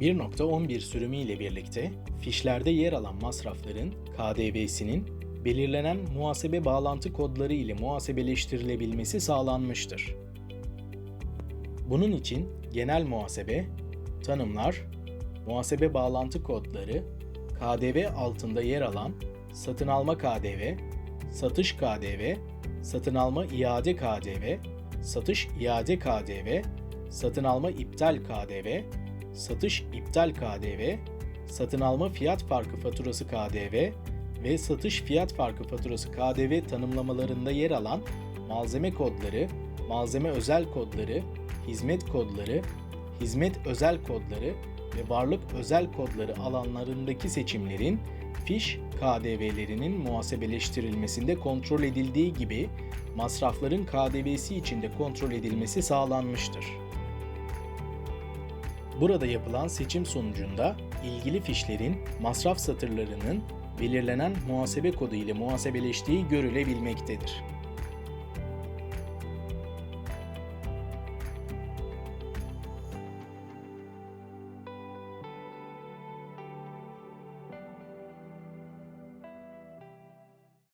1.11 sürümü ile birlikte fişlerde yer alan masrafların KDV'sinin belirlenen muhasebe bağlantı kodları ile muhasebeleştirilebilmesi sağlanmıştır. Bunun için genel muhasebe, tanımlar, muhasebe bağlantı kodları, KDV altında yer alan satın alma KDV, satış KDV, satın alma iade KDV, satış iade KDV, satın alma iptal KDV, satış iptal KDV, satın alma fiyat farkı faturası KDV ve satış fiyat farkı faturası KDV tanımlamalarında yer alan malzeme kodları, malzeme özel kodları, hizmet kodları, hizmet özel kodları ve varlık özel kodları alanlarındaki seçimlerin fiş KDV'lerinin muhasebeleştirilmesinde kontrol edildiği gibi masrafların KDV'si için de kontrol edilmesi sağlanmıştır. Burada yapılan seçim sonucunda ilgili fişlerin masraf satırlarının belirlenen muhasebe kodu ile muhasebeleştiği görülebilmektedir.